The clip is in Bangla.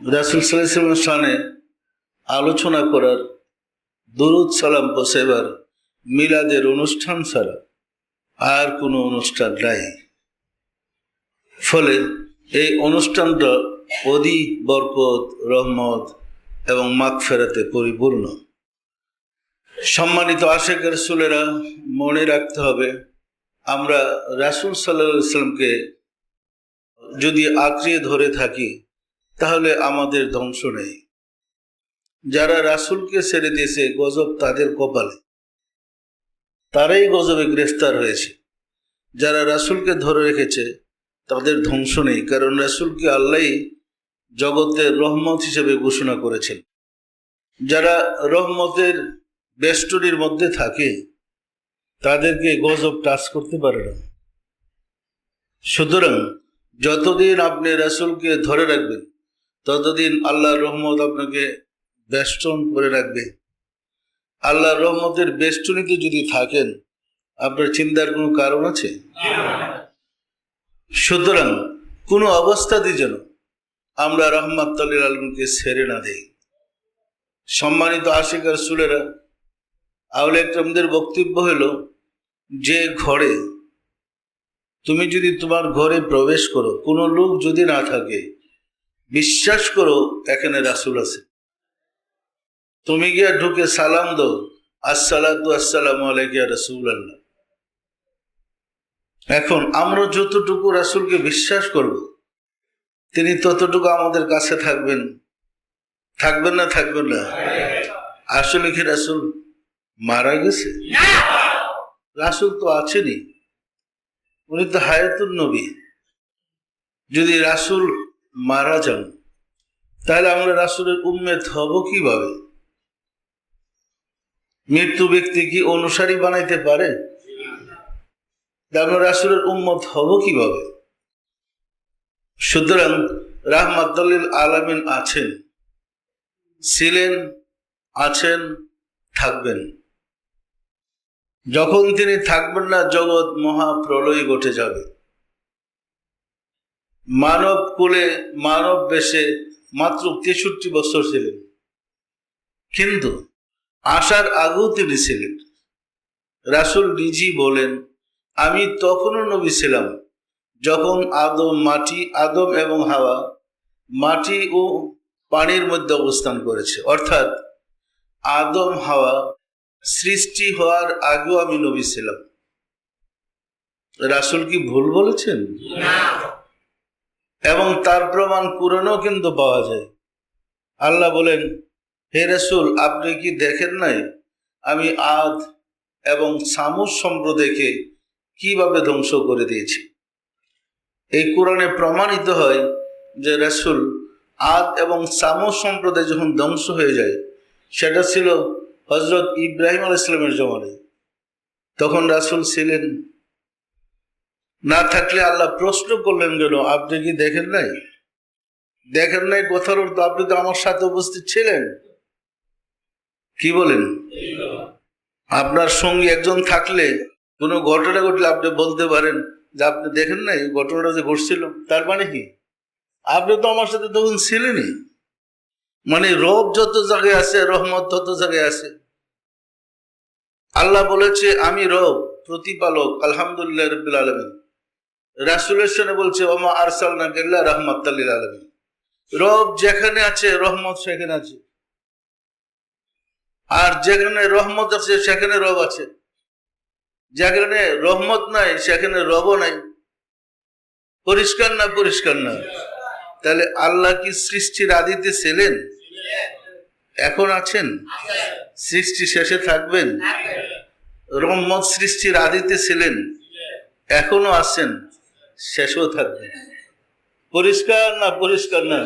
রাসুল সাল্লামের সানে আলোচনা করার দরুদ সালাম পোষেবার মিলাদের অনুষ্ঠান ছাড়া আর কোনো অনুষ্ঠান নাই। ফলে এই অনুষ্ঠানটা অদি বরকত, রহমত এবং মাগ ফেরাতে পরিপূর্ণ। সম্মানিত আশেখ রসুলেরা, মনে রাখতে হবে, আমরা রাসুল সাল্লাহ ইসলামকে যদি আঁকড়িয়ে ধরে থাকি তাহলে আমাদের ধ্বংস নেই। যারা রাসুলকে ছেড়ে দিয়েছে, গজব তাদের কপালে। তারাই গজবে গ্রেফতার হয়েছে। যারা রাসুলকে ধরে রেখেছে, তাদের ধ্বংস নেই, কারণ রাসুলকে আল্লাহ জগতের রহমত হিসেবে ঘোষণা করেছেন। যারা রহমতের বেষ্টনির মধ্যে থাকে, তাদেরকে গজব টাচ করতে পারে না। সুতরাং যতদিন আপনি রাসুলকে ধরে রাখবেন ততদিন আল্লাহর রহমত আপনাকে বেষ্টন করে রাখবে। আল্লাহর রহমতের বেষ্টনীতে যদি থাকেন, আপনার চিন্তার কোনো কারণ আছে? সুতরাং কোনো অবস্থাতেই যেন আমরা রহমত আলমকে ছেড়ে না দেই। সম্মানিত আশিকার সুলেরা আউলে একরমদের বক্তব্য হলো যে ঘরে তুমি যদি তোমার ঘরে প্রবেশ করো, কোনো লোক যদি না থাকে বিশ্বাস করো এখানে রাসুল আছে। তুমি গিয়া ঢুকে সালাম দো আসসালাতু আসসালামু আলাইকা রাসুল আল্লাহ এখন আমরা যতটুকু রাসুলকে বিশ্বাস করব তিনি ততটুকু আমাদের কাছে থাকবেন। থাকবেন না থাকবেন না? আসলে কি রাসুল মারা গেছে? রাসুল তো আছেনই। উনি তো হায়াতুল নবী। যদি রাসুল মারা যান। তাহলে আমরা রাসুলের উম্মেদ হব কীভাবে? মৃত্যু ব্যক্তি কি অনুসারী বানাইতে পারে? আমরা রাসুলের উম্মত হব কীভাবে? সুতরাং রাহমাতুল্লিল আলামিন আছেন, ছিলেন, আছেন, থাকবেন। যখন তিনি থাকবেন না, জগৎ মহাপ্রলয় ঘটে যাবে। মানব কুলে মানব বেশে মাত্র তেষট্টি বছর ছিলেন। কিন্তু আসার আগেও তিনি ছিলেন। রাসুল নিজেই বলেন, আমি তখনও নবী ছিলাম, যখন আদম, মাটি, আদম এবং হাওয়া, মাটি ও পানির মধ্যে অবস্থান করেছে। অর্থাৎ আদম, হাওয়া সৃষ্টি হওয়ার আগেও আমি নবী ছিলাম। রাসুল কি ভুল বলেছেন? এবং তার প্রমাণ কোরআনও কিন্তু পাওয়া যায়। আল্লাহ বলেন, হে রসুল, আপনি কি দেখেন নাই? আমি আদ এবং সামুস সম্প্রদায়কে কীভাবে ধ্বংস করে দিয়েছি? এই কোরআনে প্রমাণিত হয় যে রসুল আদ এবং সামুস সম্প্রদায় যখন ধ্বংস হয়ে যায়, সেটা ছিল হজরত ইব্রাহিম আল ইসলামের জমানে তখন রাসুল ছিলেন থাকলে আল্লাহ প্রশ্ন করলেন কেন? আপনি কি দেখেন নাই? দেখেন নাই কথার অর্থ? আপনি তো আমার সাথে উপস্থিত ছিলেন। কি বলেন? আপনার সঙ্গে একজন থাকলে কোনো ঘটনা ঘটলে আপনি বলতে পারেন যে আপনি দেখেন নাই ঘটনাটা যে ঘটছিল, তার মানে কি? আপনি তো আমার সাথে তখন ছিলেনই। মানে রব যত জায়গায় আছে, রহমত তত জায়গায় আছে। আল্লাহ বলেছে, আমি রব, প্রতিপালক, আলহামদুলিল্লাহ রবিল আলমিন। সঙ্গে বলছে, ওমা আরসাল রহমত আলমিন। রব যেখানে আছে, রহমত সেখানে আছে। আর যেখানে রহমত আছে, সেখানে রব আছে। যেখানে রহমত নাই, সেখানে রবও নাই। পরিষ্কার না পরিষ্কার না? তাহলে আল্লাহ কি সৃষ্টির আদিতে ছিলেন? এখন আছেন? সৃষ্টি শেষে থাকবেন? রহমত সৃষ্টির আদিতে ছিলেন? এখনও আছেন? শেষও থাকবে। পরিষ্কার না পরিষ্কার না?